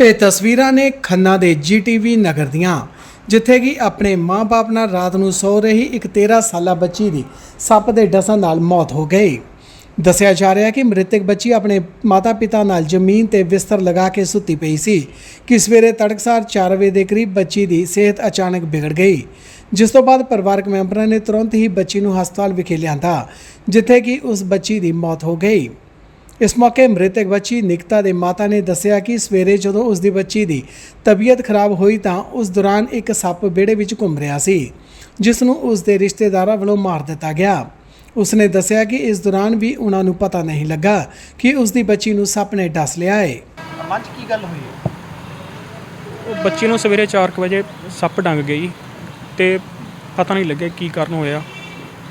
ਇਹ ਤਸਵੀਰਾਂ ਨੇ ਖੰਨਾ ਦੇ ਜੀਟੀਵੀ ਨਗਰ ਦੀਆਂ, ਜਿੱਥੇ ਕਿ ਆਪਣੇ ਮਾਂ-ਬਾਪ ਨਾਲ ਰਾਤ ਨੂੰ ਸੌ ਰਹੀ ਇੱਕ 13 ਸਾਲਾ ਬੱਚੀ ਦੀ ਸੱਪ ਦੇ ਡਸਣ ਨਾਲ ਮੌਤ ਹੋ ਗਈ। ਦੱਸਿਆ ਜਾ ਰਿਹਾ ਕਿ ਮ੍ਰਿਤਕ ਬੱਚੀ ਆਪਣੇ ਮਾਤਾ-ਪਿਤਾ ਨਾਲ ਜ਼ਮੀਨ ਤੇ ਬਿਸਤਰ ਲਗਾ ਕੇ ਸੁੱਤੀ ਪਈ ਸੀ, ਕਿ ਸਵੇਰੇ ਤੜਕਸਾਰ 4 ਵਜੇ ਦੇ ਕਰੀਬ ਬੱਚੀ ਦੀ ਸਿਹਤ ਅਚਾਨਕ ਵਿਗੜ ਗਈ। ਜਿਸ ਤੋਂ ਬਾਅਦ ਪਰਿਵਾਰਕ ਮੈਂਬਰਾਂ ਨੇ ਤੁਰੰਤ ਹੀ ਬੱਚੀ ਨੂੰ ਹਸਪਤਾਲ ਵਿਖੇ ਲਿਆਂਦਾ, ਜਿੱਥੇ ਕਿ ਉਸ ਬੱਚੀ ਦੀ ਮੌਤ ਹੋ ਗਈ। ਇਸ ਮੌਕੇ ਮ੍ਰਿਤਕ ਬੱਚੀ ਨਿਕਤਾ ਦੇ ਮਾਤਾ ਨੇ ਦੱਸਿਆ ਕਿ ਸਵੇਰੇ ਜਦੋਂ ਉਸ ਦੀ ਬੱਚੀ ਦੀ ਤਬੀਅਤ ਖਰਾਬ ਹੋਈ ਤਾਂ ਉਸ ਦੌਰਾਨ ਇੱਕ ਸੱਪ ਵਿਹੜੇ ਵਿੱਚ ਘੁੰਮ ਰਿਹਾ ਸੀ ਜਿਸ ਨੂੰ ਉਸ ਦੇ ਰਿਸ਼ਤੇਦਾਰਾਂ ਵੱਲੋਂ ਮਾਰ ਦਿੱਤਾ ਗਿਆ। ਉਸਨੇ ਦੱਸਿਆ ਕਿ ਇਸ ਦੌਰਾਨ ਵੀ ਉਹਨਾਂ ਨੂੰ ਪਤਾ ਨਹੀਂ ਲੱਗਾ ਕਿ ਉਸ ਦੀ ਬੱਚੀ ਨੂੰ ਸੱਪ ਨੇ ਡਸ ਲਿਆ ਹੈ ਮੰਚ ਕੀ ਗੱਲ ਹੋਈ? ਹੈ ਉਹ ਬੱਚੀ ਨੂੰ ਸਵੇਰੇ 4:00 ਵਜੇ ਸੱਪ ਡੰਗ ਗਈ ਤੇ ਪਤਾ ਨਹੀਂ ਲੱਗਿਆ ਕੀ ਕਾਰਨ ਹੋਇਆ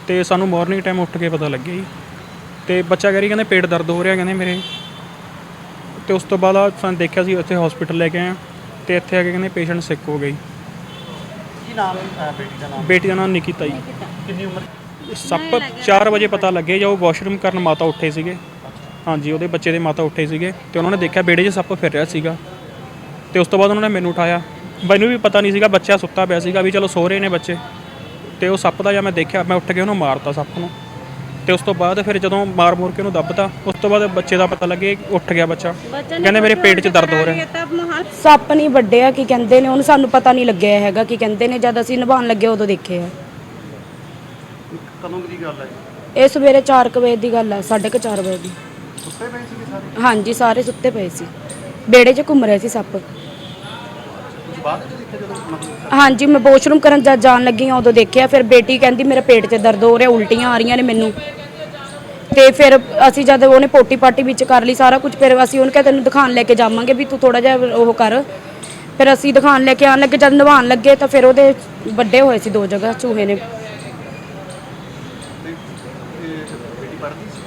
ਤੇ ਸਾਨੂੰ ਮਾਰਨਿੰਗ ਟਾਈਮ ਉੱਠ ਕੇ ਪਤਾ ਲੱਗਿਆ ਜੀ। ਤੇ ਬੱਚਾ ਕਹਿ ਰਹੀ ਕਹਿੰਦੇ ਪੇਟ ਦਰਦ ਹੋ ਰਿਹਾ ਕਹਿੰਦੇ ਮੇਰੇ। ਤੇ ਉਸ ਤੋਂ ਬਾਅਦ ਸਾਨੂੰ ਦੇਖਿਆ ਸੀ ਉੱਥੇ ਹਸਪੀਟਲ ਲੈ ਕੇ ਆਏ ਤੇ ਇੱਥੇ ਆ ਕੇ ਕਹਿੰਦੇ ਪੇਸ਼ੈਂਟ ਸਿੱਕ ਹੋ ਗਈ ਕੀ ਨਾਮ ਹੈ ਬੇਟੀ ਦਾ ਨਾਮ? ਬੇਟੀ ਦਾ ਨਾਮ ਨਿਕਿਤਾ ਜੀ। ਕਿੰਨੀ ਉਮਰ? ਸੱਪ 4 ਵਜੇ ਪਤਾ ਲੱਗੇ ਜਦੋਂ ਵਾਸ਼ਰੂਮ ਕਰਨ ਮਾਤਾ ਉੱਠੇ ਸੀਗੇ। ਹਾਂਜੀ ਉਹਦੇ ਬੱਚੇ ਦੇ ਮਾਤਾ ਉੱਠੇ ਸੀਗੇ ਤੇ ਉਹਨਾਂ ਨੇ ਦੇਖਿਆ ਬੇੜੇ 'ਚ ਸੱਪ ਫਿਰ ਰਿਹਾ ਸੀਗਾ। ਤੇ ਉਸ ਤੋਂ ਬਾਅਦ ਉਹਨਾਂ ਨੇ ਮੈਨੂੰ ਉਠਾਇਆ। ਮੈਨੂੰ ਵੀ ਪਤਾ ਨਹੀਂ ਸੀਗਾ ਬੱਚਾ ਸੁੱਤਾ ਪਿਆ ਸੀਗਾ ਵੀ ਚਲੋ ਸੋ ਰਹੇ ਨੇ ਬੱਚੇ। ਤੇ ਉਹ ਸੱਪ ਦਾ ਜਾਂ ਮੈਂ ਦੇਖਿਆ ਮੈਂ ਉੱਠ ਕੇ ਉਹਨੂੰ ਮਾਰਤਾ ਸੱਪ ਨੂੰ। ਤੇ ਉਸ ਤੋਂ ਬਾਅਦ ਫਿਰ ਜਦੋਂ ਮਾਰ ਮੂਰ ਕੇ ਉਹਨੂੰ ਦੱਬਤਾ ਉਸ ਤੋਂ ਬਾਅਦ ਬੱਚੇ ਦਾ ਪਤਾ ਲੱਗੇ ਉੱਠ ਗਿਆ ਬੱਚਾ। ਕਹਿੰਦੇ ਮੇਰੇ ਪੇਟ 'ਚ ਦਰਦ ਹੋ ਰਿਹਾ। ਸੱਪ ਨਹੀਂ ਵੱਡਿਆ ਕੀ ਕਹਿੰਦੇ ਨੇ ਉਹਨੂੰ ਸਾਨੂੰ ਪਤਾ ਨਹੀਂ ਲੱਗਿਆ ਹੈਗਾ ਕੀ ਕਹਿੰਦੇ ਨੇ ਜਦ ਅਸੀਂ ਨਿਭਾਉਣ ਲੱਗੇ ਉਦੋਂ ਦੇਖਿਆ। ਕਦੋਂ ਦੀ ਗੱਲ ਹੈ? ਇਹ ਸਵੇਰੇ 4 ਵਜੇ ਦੀ ਗੱਲ ਹੈ 4:30 ਵਜੇ ਦੀ। ਸੁੱਤੇ ਪਏ ਸੀ ਸਾਰੇ? ਹਾਂਜੀ ਸਾਰੇ ਸੁੱਤੇ ਪਏ ਸੀ। ਬੇੜੇ 'ਚ ਘੁੰਮ ਰਹੇ ਸੀ ਸੱਪ। ਬਾਅਦ? ਵਿੱਚ ਦੇਖਿਆ ਜਦੋਂ ਮਤਲਬ ਹਾਂਜੀ ਮੈਂ ਵਾਸ਼ਰੂਮ ਕਰਨ ਜਦ ਜਾਣ ਲੱਗੀ ਹਾਂ ਉਦੋਂ ਦੇਖਿਆ ਫਿਰ ਬੇਟੀ ਕਹਿੰਦੀ ਮੇਰੇ ਪੇਟ 'ਚ ਦਰਦ ਹੋ ਰਿਹਾ ਉਲਟੀਆਂ ਆ ਰਹੀਆਂ ਨੇ ਮੈਨੂੰ। ਤੇ ਫਿਰ ਅਸੀਂ ਜਦ ਉਹਨੇ ਪੋਟੀ ਪਾਟੀ ਵਿੱਚ ਕਰ ਲਈ ਸਾਰਾ ਕੁਝ ਫਿਰ ਅਸੀਂ ਉਹਨੂੰ ਕਿਹਾ ਤੈਨੂੰ ਦਿਖਾਣ ਲੈ ਕੇ ਜਾਵਾਂਗੇ ਵੀ ਤੂੰ ਥੋੜਾ ਜਿਹਾ ਉਹ ਕਰ। ਫਿਰ ਅਸੀਂ ਦਿਖਾਣ ਲੈ ਕੇ ਆਣ ਲੱਗੇ ਜਦ ਨਵਾਉਣ ਲੱਗੇ ਤਾਂ ਫਿਰ ਉਹਦੇ ਵੱਡੇ ਹੋਏ ਸੀ ਦੋ ਜਗ੍ਹਾ ਚੂਹੇ ਨੇ। ਤੇ ਇਹ ਬੇਟੀ ਪੜ੍ਹਦੀ ਸੀ?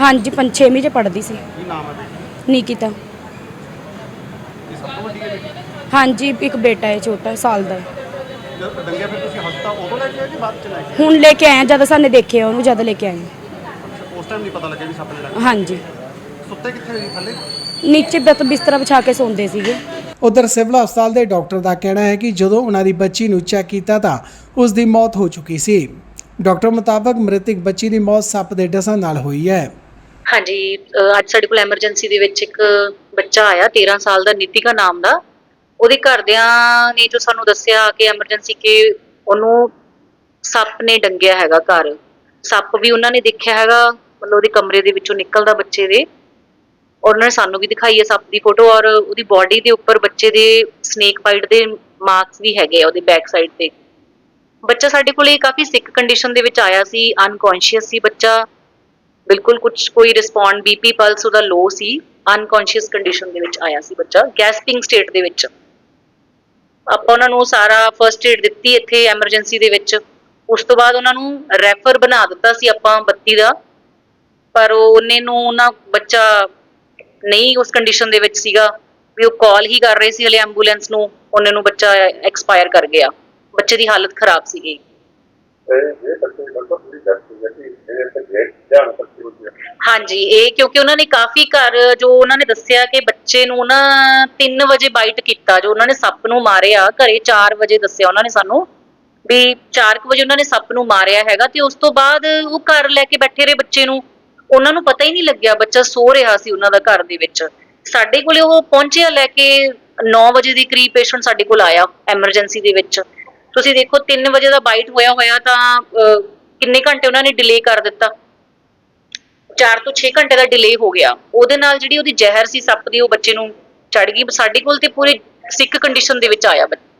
ਹਾਂਜੀ ਪੰਜ ਛੇਵੀਂ 'ਚ ਪੜ੍ਹਦੀ ਸੀ। ਕੀ ਨਾਮ ਹੈ ਬੇਟੀ? ਨਿਕਿਤਾ। ਇਹ ਸਭ ਤੋਂ ਵੱਡੀ ਹੈ ਬੇਟੀ? ਹਾਂਜੀ ਇੱਕ ਬੇਟਾ ਹੈ ਛੋਟਾ ਸਾਲ ਦਾ। ਜਦ ਡੰਗਿਆ ਫਿਰ ਤੁਸੀਂ ਹਸਪਤਾਲ ਉਦੋਂ ਲੈ ਕੇ ਆਏ ਕਿ ਬਾਅਦ ਚ ਲੈ ਕੇ ਹੁਣ ਲੈ ਕੇ ਆਏ ਜਦ ਸਾਨੇ ਦੇਖਿਆ ਉਹਨੂੰ ਜਦ ਲੈ ਕੇ ਆਏ। ਆਏ ਉਸ ਟਾਈਮ ਨਹੀਂ ਪਤਾ ਲੱਗਿਆ ਵੀ ਸੱਪ ਨੇ ਡੰਗਿਆ ਹਾਂਜੀ। ਸੁੱਤੇ ਕਿੱਥੇ ਸੀ ਥੱਲੇ? ਨੀਚੇ ਬਿਤ ਬਿਸਤਰਾ ਵਿਛਾ ਕੇ ਸੌਂਦੇ ਸੀਗੇ। ਉਧਰ ਸਿਵਲ ਹਸਪਤਾਲ ਦੇ ਡਾਕਟਰ ਦਾ ਕਹਿਣਾ ਹੈ ਕਿ ਜਦੋਂ ਉਹਨਾਂ ਦੀ ਬੱਚੀ ਨੂੰ ਚੈੱਕ ਕੀਤਾ ਤਾਂ ਉਸ ਦੀ ਮੌਤ ਹੋ ਚੁੱਕੀ ਸੀ। ਡਾਕਟਰ ਮੁਤਾਬਕ ਮ੍ਰਿਤਕ ਬੱਚੀ ਦੀ ਮੌਤ ਸੱਪ ਦੇ ਡਸਣ ਨਾਲ ਹੋਈ ਹੈ। ਹਾਂਜੀ ਅੱਜ ਸਾਡੇ ਕੋਲ ਐਮਰਜੈਂਸੀ ਦੇ ਵਿੱਚ ਇੱਕ ਬੱਚਾ ਆਇਆ 13 ਸਾਲ ਦਾ ਨੀਤਿਕਾ ਨਾਮ ਦਾ। ਉਹਦੇ ਘਰਦਿਆਂ ਨੇ ਜੋ ਸਾਨੂੰ ਦੱਸਿਆ ਕਿ ਐਮਰਜੈਂਸੀ ਕਿ ਉਹਨੂੰ ਸੱਪ ਨੇ ਡੰਗਿਆ ਹੈਗਾ ਘਰ। ਸੱਪ ਵੀ ਉਹਨਾਂ ਨੇ ਦੇਖਿਆ ਹੈਗਾ, ਮਤਲਬ ਉਹਦੇ ਕਮਰੇ ਦੇ ਵਿੱਚੋਂ ਨਿਕਲਦਾ ਬੱਚੇ ਦੇ। ਔਰ ਉਹਨਾਂ ਨੇ ਸਾਨੂੰ ਵੀ ਦਿਖਾਈ ਹੈ ਸੱਪ ਦੀ ਫੋਟੋ ਔਰ ਉਹਦੀ ਬਾਡੀ ਦੇ ਉੱਪਰ ਬੱਚੇ ਦੇ ਸਨੇਕ ਬਾਈਟ ਦੇ ਮਾਰਕਸ ਵੀ ਹੈਗੇ ਆ ਉਹਦੇ ਬੈਕ ਸਾਈਡ ਤੇ। ਬੱਚਾ ਸਾਡੇ ਕੋਲੇ ਕਾਫੀ ਸਿਕ ਕੰਡੀਸ਼ਨ ਦੇ ਵਿੱਚ ਆਇਆ ਸੀ ਅਨਕੌਂਸ਼ੀਅਸ ਸੀ ਬੱਚਾ। ਬਿਲਕੁਲ ਕੁਝ ਕੋਈ ਰਿਸਪੌਂਡ ਬੀਪੀ ਪਲਸ ਉਹਦਾ ਲੋ ਸੀ ਅਨਕੌਂਸ਼ੀਅਸ ਕੰਡੀਸ਼ਨ ਦੇ ਵਿੱਚ ਆਇਆ ਸੀ ਬੱਚਾ ਗੈਸਪਿੰਗ ਸਟੇਟ ਦੇ ਵਿੱਚ। ਆਪਾਂ ਉਹਨਾਂ ਨੂੰ ਸਾਰਾ ਫਰਸਟ ਏਡ ਦਿੱਤੀ ਇੱਥੇ ਐਮਰਜੈਂਸੀ ਦੇ ਵਿੱਚ। ਉਸ ਤੋਂ ਬਾਅਦ ਉਹਨਾਂ ਨੂੰ ਰੈਫਰ ਬਣਾ ਦਿੱਤਾ ਸੀ ਆਪਾਂ 32 ਦਾ। ਪਰ ਉਹ ਉਹਨੇ ਨੂੰ ਉਹਨਾਂ ਬੱਚਾ ਨਹੀਂ ਉਸ ਕੰਡੀਸ਼ਨ ਦੇ ਵਿੱਚ ਸੀਗਾ। ਵੀ ਉਹ ਕਾਲ ਹੀ ਕਰ ਰਹੇ ਸੀ ਹਲੇ ਐਂਬੂਲੈਂਸ ਨੂੰ, ਉਹਨੇ ਨੂੰ ਬੱਚਾ ਐਕਸਪਾਇਰ ਕਰ ਗਿਆ। ਬੱਚੇ ਦੀ ਹਾਲਤ ਖਰਾਬ ਸੀਗੀ। ਹਾਂਜੀ, ਇਹ ਕਿਉਂਕਿ ਉਹਨਾਂ ਨੇ ਕਾਫੀ ਘਰ, ਜੋ ਉਹਨਾਂ ਨੇ ਦੱਸਿਆ ਕਿ ਬੱਚੇ ਨੂੰ ਨਾ 3 ਵਜੇ ਬਾਈਟ ਕੀਤਾ, ਜੋ ਉਹਨਾਂ ਨੇ ਸੱਪ ਨੂੰ ਮਾਰਿਆ, ਘਰੇ 4 ਵਜੇ ਦੱਸਿਆ ਉਹਨਾਂ ਨੇ ਸਾਨੂੰ ਵੀ 4 ਵਜੇ ਉਹਨਾਂ ਨੇ ਸੱਪ ਨੂੰ ਮਾਰਿਆ ਹੈਗਾ ਤੇ ਉਸ ਤੋਂ ਬਾਅਦ ਉਹ ਘਰ ਲੈ ਕੇ ਬੈਠੇ ਰਹੇ ਬੱਚੇ ਨੂੰ। ਉਹਨਾਂ ਨੂੰ ਪਤਾ ਹੀ ਨਹੀਂ ਲੱਗਿਆ, ਬੱਚਾ ਸੋ ਰਿਹਾ ਸੀ ਉਹਨਾਂ ਦਾ ਘਰ ਦੇ ਵਿੱਚ। ਸਾਡੇ ਕੋਲੇ ਉਹ ਪਹੁੰਚਿਆ ਲੈ ਕੇ 9 ਵਜੇ ਦੇ ਕਰੀਬ ਪੇਸ਼ੈਂਟ ਸਾਡੇ ਕੋਲ ਆਇਆ ਐਮਰਜੈਂਸੀ ਦੇ ਵਿੱਚ। ਤੁਸੀਂ ਦੇਖੋ 3 ਵਜੇ ਦਾ ਬਾਈਟ ਹੋਇਆ ਹੋਇਆ ਤਾਂ ਅਹ, ਕਿੰਨੇ ਘੰਟੇ ਉਹਨਾਂ ਨੇ ਡਿਲੇ ਕਰ ਦਿੱਤਾ? 4 ਤੋਂ 6 ਘੰਟੇ ਦਾ ਡਿਲੇ ਹੋ ਗਿਆ। ਉਹਦੇ ਨਾਲ ਜਿਹੜੀ ਉਹਦੀ ਜ਼ਹਿਰ ਸੀ ਸੱਪ ਦੀ ਉਹ ਬੱਚੇ ਨੂੰ ਚੜ ਗਈ। ਸਾਡੇ ਕੋਲ ਤੇ ਪੂਰੇ ਸਿੱਕ ਕੰਡੀਸ਼ਨ ਦੇ ਵਿੱਚ ਆਇਆ ਬੱਚਾ।